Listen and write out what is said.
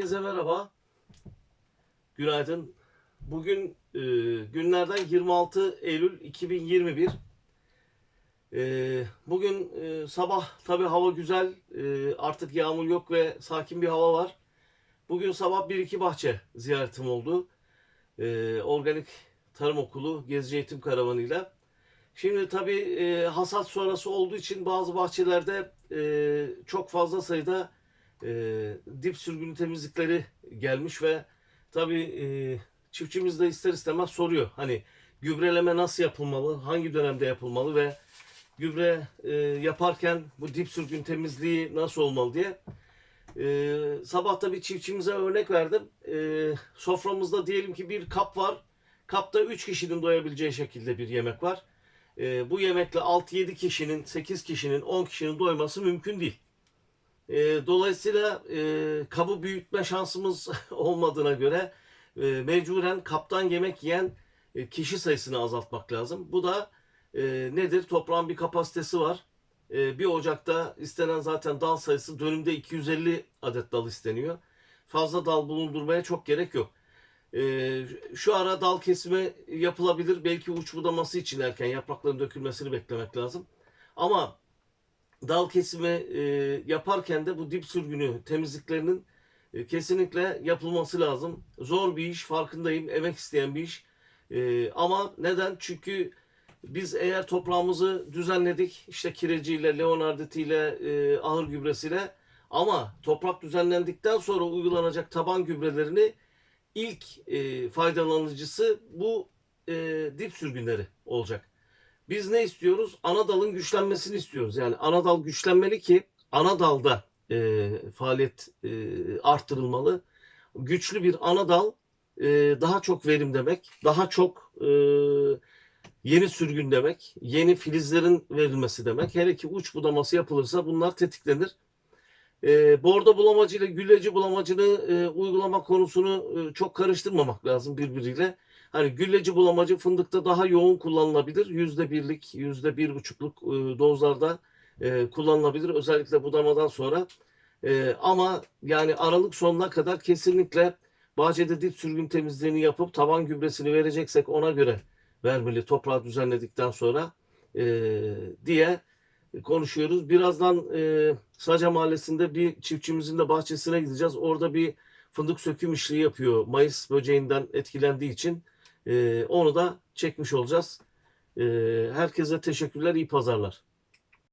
Herkese merhaba. Günaydın. Bugün e, günlerden 26 Eylül 2021. E, bugün e, sabah tabi hava güzel. E, artık yağmur yok ve sakin bir hava var. Bugün sabah bir iki bahçe ziyaretim oldu. E, Organik Tarım Okulu Gezici Eğitim Karavanı'yla. Şimdi tabi e, hasat sonrası olduğu için bazı bahçelerde e, çok fazla sayıda e, dip sürgünü temizlikleri gelmiş ve tabii e, çiftçimiz de ister istemez soruyor. Hani gübreleme nasıl yapılmalı, hangi dönemde yapılmalı ve gübre e, yaparken bu dip sürgün temizliği nasıl olmalı diye. E, sabah da bir çiftçimize örnek verdim. E, soframızda diyelim ki bir kap var. Kapta 3 kişinin doyabileceği şekilde bir yemek var. E, bu yemekle 6-7 kişinin, 8 kişinin, 10 kişinin doyması mümkün değil. E, dolayısıyla e, kabı büyütme şansımız olmadığına göre e, mecburen kaptan yemek yiyen e, kişi sayısını azaltmak lazım. Bu da e, nedir? Toprağın bir kapasitesi var. E, bir ocakta istenen zaten dal sayısı dönümde 250 adet dal isteniyor. Fazla dal bulundurmaya çok gerek yok. E, şu ara dal kesimi yapılabilir. Belki uç budaması için erken yaprakların dökülmesini beklemek lazım. Ama dal kesimi e, yaparken de bu dip sürgünü temizliklerinin e, kesinlikle yapılması lazım. Zor bir iş farkındayım. Emek isteyen bir iş. E, ama neden? Çünkü biz eğer toprağımızı düzenledik işte kireciyle, leonarditiyle, e, ahır gübresiyle ama toprak düzenlendikten sonra uygulanacak taban gübrelerini ilk e, faydalanıcısı bu e, dip sürgünleri olacak. Biz ne istiyoruz? Ana dalın güçlenmesini istiyoruz. Yani ana dal güçlenmeli ki ana dalda e, faaliyet e, arttırılmalı. Güçlü bir ana dal e, daha çok verim demek, daha çok e, yeni sürgün demek, yeni filizlerin verilmesi demek. Hele ki uç budaması yapılırsa bunlar tetiklenir. E, bordo bulamacı ile gülleci bulamacını e, uygulama konusunu e, çok karıştırmamak lazım birbiriyle. Hani gülleci bulamacı fındıkta daha yoğun kullanılabilir. Yüzde birlik, yüzde bir buçukluk e, dozlarda e, kullanılabilir. Özellikle budamadan sonra. E, ama yani Aralık sonuna kadar kesinlikle bahçede dip sürgün temizliğini yapıp taban gübresini vereceksek ona göre vermeli toprağı düzenledikten sonra diye konuşuyoruz. Birazdan e, Saca Mahallesi'nde bir çiftçimizin de bahçesine gideceğiz. Orada bir fındık söküm işliği yapıyor. Mayıs böceğinden etkilendiği için onu da çekmiş olacağız. E, herkese teşekkürler, iyi pazarlar.